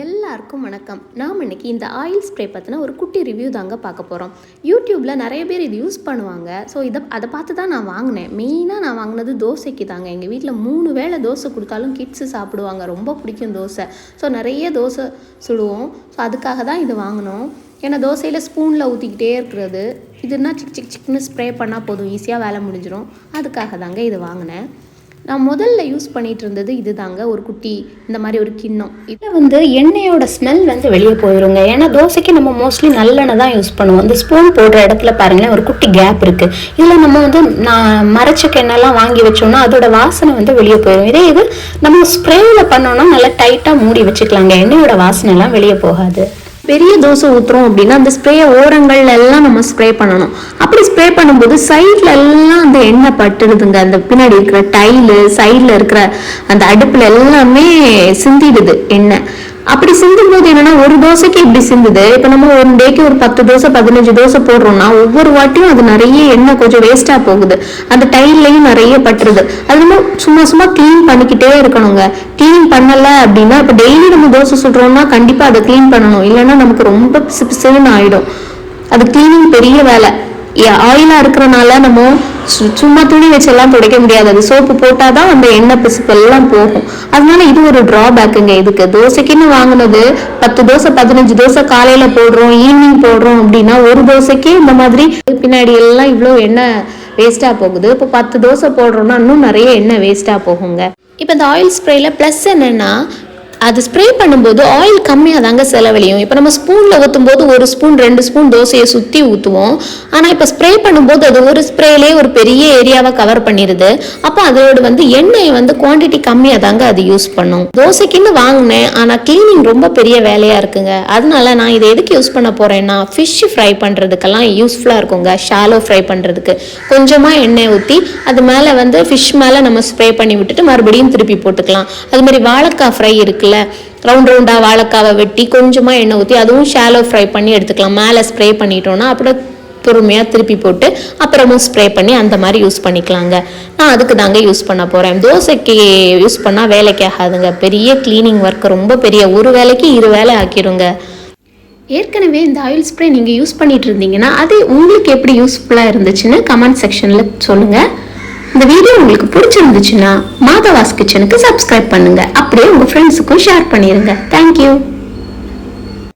எல்லாருக்கும் வணக்கம். நாம் இன்னைக்கு இந்த ஆயில் ஸ்ப்ரே பற்றினா ஒரு குட்டி ரிவ்யூ தாங்க பார்க்க போகிறோம் யூடியூப்பில் நிறைய பேர் இது யூஸ் பண்ணுவாங்க. ஸோ இதை அதை பார்த்து தான் நான் வாங்கினேன். மெயினாக நான் வாங்கினது தோசைக்கு தாங்க. எங்கள் வீட்டில் மூணு வேளை தோசை கொடுத்தாலும் கிட்ஸு சாப்பிடுவாங்க. ரொம்ப பிடிக்கும் தோசை. ஸோ நிறைய தோசை சுடுவோம். ஸோ அதுக்காக தான் இது வாங்கினோம். ஏன்னா தோசையில் ஸ்பூனில் ஊற்றிக்கிட்டே இருக்கிறது. இதுனா சிக் சிக் சிக்னு ஸ்ப்ரே பண்ணால் போதும். ஈஸியாக வேலை முடிஞ்சிடும் அதுக்காக தாங்க இது வாங்கினேன். நான் முதல்ல யூஸ் பண்ணிட்டு இருந்தது இது தாங்க ஒரு குட்டி இந்த மாதிரி ஒரு கிண்ணம். இதில் வந்து எண்ணெயோட ஸ்மெல் வந்து வெளியே போயிடுங்க ஏன்னா தோசைக்கு நம்ம மோஸ்ட்லி நல்லெண்ணெய் தான் யூஸ் பண்ணுவோம். இந்த ஸ்பூன் போடுற இடத்துல பாருங்களேன் ஒரு குட்டி கேப் இருக்குது இதில் நம்ம வந்து நான் மறைச்ச கெண்ணெல்லாம் வாங்கி வச்சோம்னா அதோட வாசனை வந்து வெளியே போயிடும் இதே இது நம்ம ஸ்ப்ரேயில் பண்ணோம்னா நல்லா டைட்டாக மூடி வச்சுக்கலாங்க. எண்ணெயோட வாசனைலாம் வெளியே போகாது. பெரிய தோசை ஊற்றுறோம் அப்படின்னா அந்த ஸ்ப்ரே ஓரங்கள்ல எல்லாம் நம்ம ஸ்ப்ரே பண்ணணும். அப்படி ஸ்ப்ரே பண்ணும்போது சைட்ல எல்லாம் அந்த எண்ணெய் பட்டுடுதுங்க. அந்த பின்னாடி இருக்கிற டைலு சைடில் இருக்கிற அந்த அடுப்புல எல்லாமே சிந்திடுது எண்ணெய். அப்படி சிந்தும் போது என்னன்னா ஒரு தோசைக்கு இப்படி சிந்துது. இப்போ நம்ம ஒரு டேக்கு ஒரு பத்து தோசை பதினஞ்சு தோசை போடுறோம்னா ஒவ்வொரு வாட்டியும் அது நிறைய எண்ணெய் கொஞ்சம் வேஸ்டா போகுது. அந்த டைல்லையும் நிறைய பட்டுருது. அது நம்ம சும்மா சும்மா க்ளீன் பண்ணிக்கிட்டே இருக்கணுங்க. க்ளீன் பண்ணல அப்படின்னா இப்போ டெய்லி நம்ம தோசை சுடுறோம்னா கண்டிப்பா அதை க்ளீன் பண்ணணும். இல்லைன்னா நமக்கு ரொம்ப பிசு பிசுன்னு ஆயிடும். அது க்ளீனிங் பெரிய வேலை. ஆயிலா இருக்கிறனால நம்ம சும்மா துணி வச்செல்லாம் துடைக்க முடியாது. அது சோப்பு போட்டாதான் அந்த எண்ணெய் பிசுப்பு எல்லாம் போகும். அதனால இது ஒரு ட்ராபேக்குங்க இதுக்கு. தோசைக்குன்னு வாங்கினது பத்து தோசை பதினஞ்சு தோசை காலையில் போடுறோம் ஈவினிங் போடுறோம் அப்படின்னா ஒரு தோசைக்கு இந்த மாதிரி பின்னாடி எல்லாம் இவ்வளோ எண்ணெய் வேஸ்ட்டாக போகுது. இப்போ பத்து தோசை போடுறோம்னா இன்னும் நிறைய எண்ணெய் வேஸ்ட்டாக போகுங்க. இப்போ இந்த ஆயில் ஸ்ப்ரேல ப்ளஸ் என்னென்னா அது ஸ்ப்ரே பண்ணும்போது ஆயில் கம்மியாக தாங்க செலவழியும். இப்போ நம்ம ஸ்பூனில் ஊற்றும் போது ஒரு ஸ்பூன் ரெண்டு ஸ்பூன் தோசையை சுற்றி ஊற்றுவோம் ஆனால் இப்போ ஸ்ப்ரே பண்ணும்போது அது ஒரு ஸ்ப்ரேலேயே ஒரு பெரிய ஏரியாவை கவர் பண்ணிடுது அப்போ அதோட வந்து எண்ணெய் வந்து குவாண்டிட்டி கம்மியாக தாங்க அது யூஸ் பண்ணும். தோசைக்குன்னு வாங்கினேன் ஆனால் கிளீனிங் ரொம்ப பெரிய வேலையாக இருக்குங்க. அதனால நான் இதை எதுக்கு யூஸ் பண்ண போகிறேன்னா ஃபிஷ் ஃப்ரை பண்ணுறதுக்கெல்லாம் யூஸ்ஃபுல்லாக இருக்குங்க. ஷாலோ ஃப்ரை பண்ணுறதுக்கு கொஞ்சமாக எண்ணெய் ஊற்றி அது மேலே வந்து ஃபிஷ் மேலே நம்ம ஸ்ப்ரே பண்ணி விட்டுட்டு மறுபடியும் திருப்பி போட்டுக்கலாம். அது மாதிரி வாழைக்காய் ஃப்ரை இருக்குல்ல ரவுண்ட் ரவுண்டாக வாழைக்காவை வெட்டி கொஞ்சமாக எண்ணெய் ஊற்றி அதுவும் ஷாலோ ஃப்ரை பண்ணி எடுத்துக்கலாம். மேலே ஸ்ப்ரே பண்ணிட்டோன்னா அப்புறம் பொறுமையாக திருப்பி போட்டு அப்புறமும் ஸ்ப்ரே பண்ணி அந்த மாதிரி யூஸ் பண்ணிக்கலாங்க. நான் அதுக்கு தாங்க யூஸ் பண்ண போகிறேன் தோசைக்கு யூஸ் பண்ணால் வேலைக்கு ஆகாதுங்க. பெரிய க்ளீனிங் ஒர்க் ரொம்ப பெரிய ஒரு வேலைக்கு இரு வேலை ஆக்கிருங்க ஏற்கனவே இந்த ஆயில் ஸ்ப்ரே நீங்கள் யூஸ் பண்ணிட்டு இருந்தீங்கன்னா அது உங்களுக்கு எப்படி யூஸ்ஃபுல்லாக இருந்துச்சுன்னு கமெண்ட் செக்ஷனில் சொல்லுங்கள் இந்த வீடியோ உங்களுக்கு பிடிச்சிருந்துச்சுன்னா மாதவாஸ் கிச்சனுக்கு சப்ஸ்கிரைப் பண்ணுங்க. அப்படியே உங்கள் ஃப்ரெண்ட்ஸுக்கும் ஷேர் பண்ணிடுங்க தேங்க்யூ